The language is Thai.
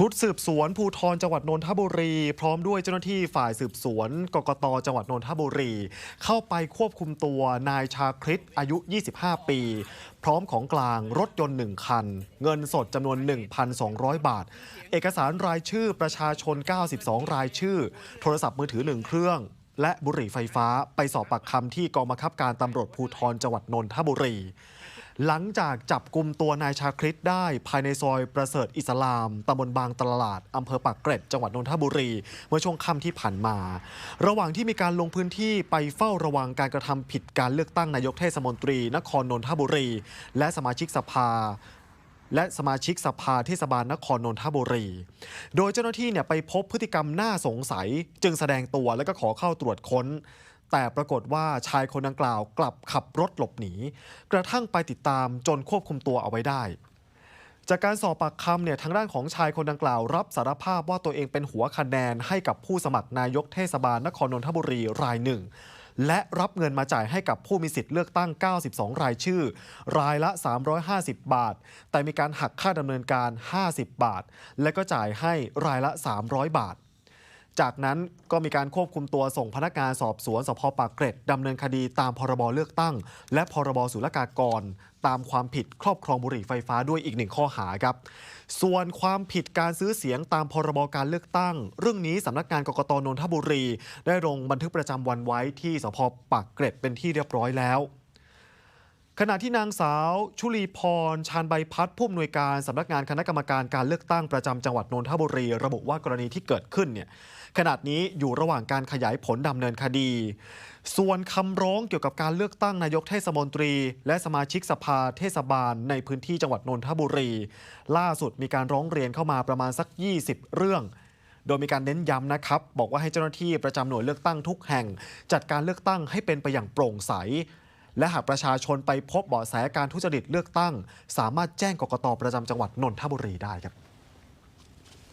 ชุดสืบสวนภูธรจังหวัดนนทบุรี พร้อมด้วยเจ้าหน้าที่ฝ่ายสืบสวนกกตจังหวัดนนทบุรี เข้าไปควบคุมตัวนายชาคริตอายุ 25 ปี พร้อมของกลางรถยนต์1คัน เงินสดจำนวน 1,200 บาท เอกสารรายชื่อประชาชน 92 รายชื่อ โทรศัพท์มือถือ 1 เครื่องและบุหรี่ไฟฟ้าไปสอบปากคำที่กองบังคับการตำรวจภูธรจังหวัดนนทบุรี หลังจากจับกลุ่มตัวนายชาคริตได้ภายในซอยประเสริฐอิสลามตำบลบางตลาดอำเภอปากเกร็ดจังหวัดนนทบุรี เมื่อช่วงค่ำที่ผ่านมา ระหว่างที่มีการลงพื้นที่ไปเฝ้าระวังการกระทำผิดการเลือกตั้งนายกเทศมนตรี นครนนทบุรี และสมาชิกสภาและสมาชิกสภาเทศบาลนครนนทบุรี โดยเจ้าหน้าที่เนี่ยไปพบพฤติกรรมน่าสงสัย จึงแสดงตัวแล้วก็ขอเข้าตรวจค้น แต่ปรากฏว่าชายคนดังกล่าวกลับขับรถหลบหนี กระทั่งไปติดตามจนควบคุมตัวเอาไว้ได้ จากการสอบปากคำเนี่ยทางด้านของชายคนดังกล่าว รับสารภาพว่าตัวเองเป็นหัวคะแนนให้กับผู้สมัครนายกเทศบาลนครนนทบุรีรายหนึ่ง และรับเงินมาจ่ายให้กับผู้มีสิทธิ์เลือกตั้ง 92 รายชื่อ รายละ 350 บาท แต่มีการหักค่าดำเนินการ 50 บาท และก็จ่ายให้รายละ 300 บาท จากนั้นก็มีการควบคุมตัวส่งพนักงานสอบสวนสพปากเกร็ดดำเนินคดีตามพรบเลือกตั้ง และพรบศุลกากร ตามความผิดครอบครองบุหรี่ไฟฟ้าด้วยอีกหนึ่งข้อหาครับ ส่วนความผิดการซื้อเสียงตามพรบการเลือกตั้ง เรื่องนี้สำนักงานกกตนนทบุรี ได้ลงบันทึกประจำวันไว้ที่สพปากเกร็ดเป็นที่เรียบร้อยแล้ว ขณะที่นางสาว ชุลีพร ชาญใบพัดผู้อำนวยการสำนักงานคณะกรรมการการเลือกตั้งประจำจังหวัดนนทบุรี ระบุว่ากรณีที่เกิดขึ้นเนี่ยขณะนี้อยู่ระหว่างการขยายผลดำเนินคดี ส่วนคำร้องเกี่ยวกับการเลือกตั้งนายกเทศมนตรี และสมาชิกสภาเทศบาลในพื้นที่จังหวัดนนทบุรี ล่าสุดมีการร้องเรียนเข้ามาประมาณสัก 20 เรื่องโดยมีการเน้นย้ำนะครับ บอกว่าให้เจ้าหน้าที่ประจำหน่วยเลือกตั้งทุกแห่ง จัดการเลือกตั้งให้เป็นไปอย่างโปร่งใส และหากประชาชนไปพบเบาะแสการทุจริตเลือกตั้ง สามารถแจ้งกกตประจำจังหวัดนนทบุรีได้ครับ